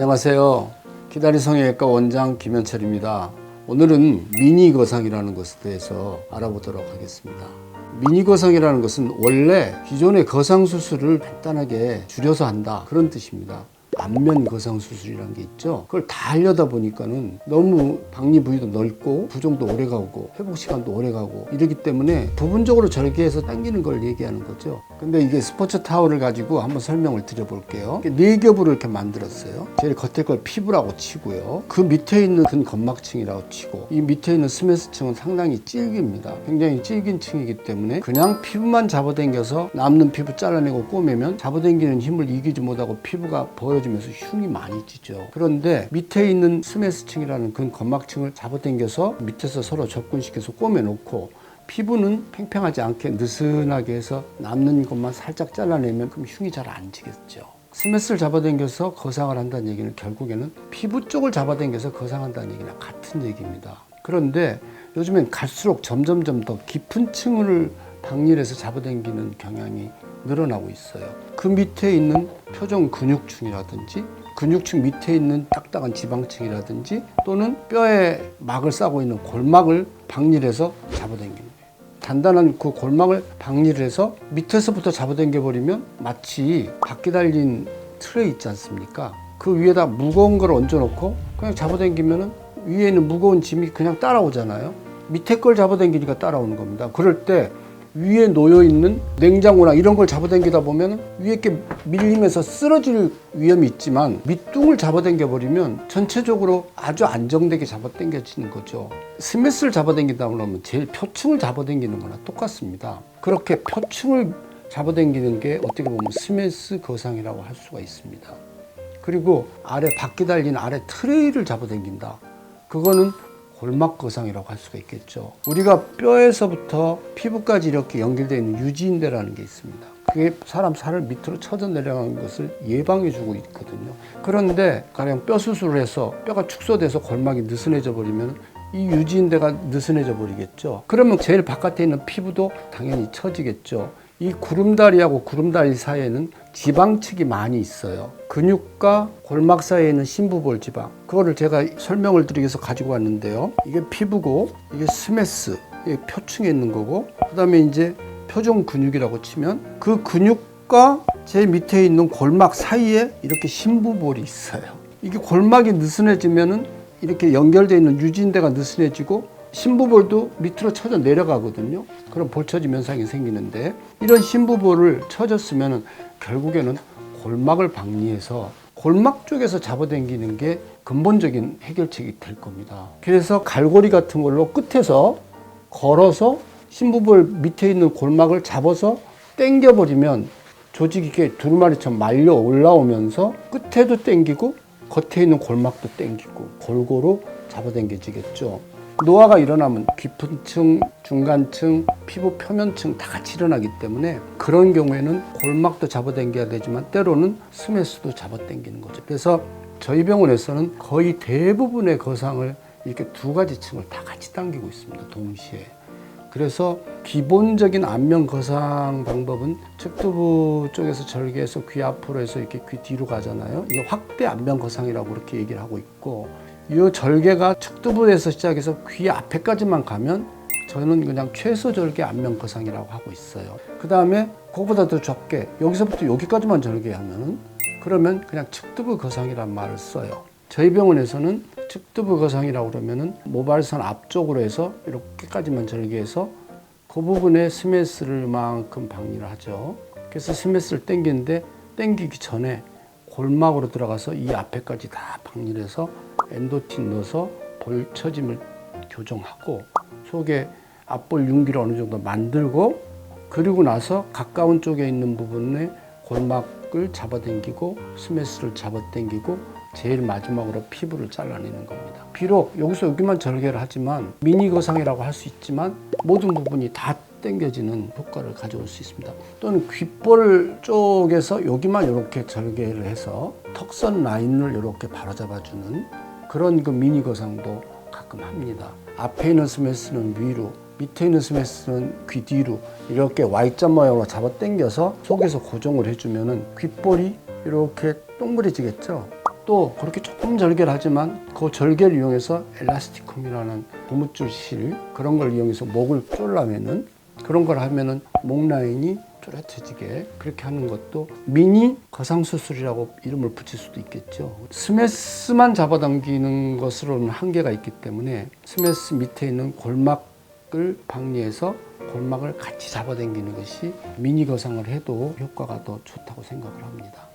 안녕하세요. 기다리 성형외과 원장 김현철입니다. 오늘은 미니 거상이라는 것에 대해서 알아보도록 하겠습니다. 미니 거상이라는 것은 원래 기존의 거상 수술을 간단하게 줄여서 한다 그런 뜻입니다. 안면 거상 수술이라는 게 있죠. 그걸 다 하려다 보니까는 너무 박리 부위도 넓고 부종도 오래 가고 회복 시간도 오래 가고 이러기 때문에 부분적으로 절개해서 당기는 걸 얘기하는 거죠. 근데 이게 스포츠 타월을 가지고 한번 설명을 드려볼게요. 네 겹으로 이렇게 만들었어요. 제일 겉에 걸 피부라고 치고요. 그 밑에 있는 근 건막층이라고 치고 이 밑에 있는 스메스층은 상당히 질깁니다. 굉장히 질긴 층이기 때문에 그냥 피부만 잡아당겨서 남는 피부 잘라내고 꼬매면 잡아당기는 힘을 이기지 못하고 피부가 벌어지면 서 흉이 많이 찌죠. 그런데 밑에 있는 스메스층이라는 근 건막층을 잡아당겨서 밑에서 서로 접근시켜서 꼬매놓고 피부는 팽팽하지 않게 느슨하게 해서 남는 것만 살짝 잘라내면 그럼 흉이 잘 안 지겠죠. 스매스를 잡아당겨서 거상을 한다는 얘기는 결국에는 피부 쪽을 잡아당겨서 거상한다는 얘기나 같은 얘기입니다. 그런데 요즘엔 갈수록 점점점 더 깊은 층을 박리해서 잡아당기는 경향이 늘어나고 있어요. 그 밑에 있는 표정 근육층이라든지 근육층 밑에 있는 딱딱한 지방층이라든지 또는 뼈에 막을 싸고 있는 골막을 박리해서 잡아당기는 거예요. 단단한 그 골막을 박리를 해서 밑에서부터 잡아당겨 버리면 마치 바퀴 달린 트레이 있지 않습니까? 그 위에다 무거운 걸 얹어놓고 그냥 잡아당기면은 위에 있는 무거운 짐이 그냥 따라오잖아요. 밑에 걸 잡아당기니까 따라오는 겁니다. 그럴 때 위에 놓여 있는 냉장고나 이런 걸 잡아당기다 보면 위에 게 밀리면서 쓰러질 위험이 있지만 밑둥을 잡아당겨 버리면 전체적으로 아주 안정되게 잡아당겨지는 거죠. 스매스를 잡아당긴다 그러면 제일 표층을 잡아당기는 거나 똑같습니다. 그렇게 표층을 잡아당기는 게 어떻게 보면 스매스 거상이라고 할 수가 있습니다. 그리고 아래 바퀴 달린 아래 트레이를 잡아당긴다. 그거는 골막 거상이라고 할 수가 있겠죠. 우리가 뼈에서부터 피부까지 이렇게 연결되어 있는 유지인대라는 게 있습니다. 그게 사람 살을 밑으로 쳐져 내려가는 것을 예방해 주고 있거든요. 그런데 가령 뼈 수술을 해서 뼈가 축소돼서 골막이 느슨해져 버리면 이 유지인대가 느슨해져 버리겠죠. 그러면 제일 바깥에 있는 피부도 당연히 처지겠죠. 이 구름다리하고 구름다리 사이에는 지방층이 많이 있어요. 근육과 골막 사이에 있는 심부볼 지방. 그거를 제가 설명을 드리기 위해서 가지고 왔는데요. 이게 피부고, 이게 스메스, 이게 표층에 있는 거고, 그 다음에 이제 표정 근육이라고 치면 그 근육과 제일 밑에 있는 골막 사이에 이렇게 심부볼이 있어요. 이게 골막이 느슨해지면은 이렇게 연결되어 있는 유진대가 느슨해지고 심부볼도 밑으로 쳐져 내려가거든요. 그럼 볼처짐 현상이 생기는데 이런 심부볼을 쳐졌으면 결국에는 골막을 박리해서 골막 쪽에서 잡아당기는 게 근본적인 해결책이 될 겁니다. 그래서 갈고리 같은 걸로 끝에서 걸어서 심부볼 밑에 있는 골막을 잡아서 당겨버리면 조직이 이렇게 두루마리처럼 말려 올라오면서 끝에도 당기고 겉에 있는 골막도 당기고 골고루 잡아당겨지겠죠. 노화가 일어나면 깊은 층, 중간층, 피부 표면층 다 같이 일어나기 때문에 그런 경우에는 골막도 잡아당겨야 되지만 때로는 스매스도 잡아당기는 거죠. 그래서 저희 병원에서는 거의 대부분의 거상을 이렇게 두 가지 층을 다 같이 당기고 있습니다. 동시에. 그래서 기본적인 안면 거상 방법은 측두부 쪽에서 절개해서 귀 앞으로 해서 이렇게 귀 뒤로 가잖아요. 이게 확대 안면 거상이라고 그렇게 얘기를 하고 있고 이 절개가 측두부에서 시작해서 귀 앞에까지만 가면 저는 그냥 최소 절개 안면 거상이라고 하고 있어요. 그 다음에 그거보다 더 적게 여기서부터 여기까지만 절개하면은 그러면 그냥 측두부 거상이란 말을 써요. 저희 병원에서는 측두부 거상이라고 그러면은 모발선 앞쪽으로 해서 이렇게까지만 절개해서 그 부분에 스매스를 만큼 박리를 하죠. 그래서 스매스를 당기는데 당기기 전에 골막으로 들어가서 이 앞에까지 다 박리를 해서 엔도틴 넣어서 볼처짐을 교정하고 속에 앞볼 융기를 어느 정도 만들고 그리고 나서 가까운 쪽에 있는 부분에 골막을 잡아당기고 스매스를 잡아당기고 제일 마지막으로 피부를 잘라내는 겁니다. 비록 여기서 여기만 절개를 하지만 미니 거상이라고 할 수 있지만 모든 부분이 다 당겨지는 효과를 가져올 수 있습니다. 또는 귓볼 쪽에서 여기만 이렇게 절개를 해서 턱선 라인을 이렇게 바로잡아주는 그런 그 미니 거상도 가끔 합니다. 앞에 있는 스매스는 위로, 밑에 있는 스매스는 귀 뒤로 이렇게 Y자 모양으로 잡아 당겨서 속에서 고정을 해주면은 귓볼이 이렇게 동그래지겠죠. 또 그렇게 조금 절개하지만 그 절개를 이용해서 엘라스티쿰이라는 고무줄 실 그런 걸 이용해서 목을 졸라면은 그런 걸 하면은 목 라인이 뚜렷해지게 그렇게 하는 것도 미니 거상 수술이라고 이름을 붙일 수도 있겠죠. 스매스만 잡아당기는 것으로는 한계가 있기 때문에 스매스 밑에 있는 골막을 방리해서 골막을 같이 잡아당기는 것이 미니 거상을 해도 효과가 더 좋다고 생각을 합니다.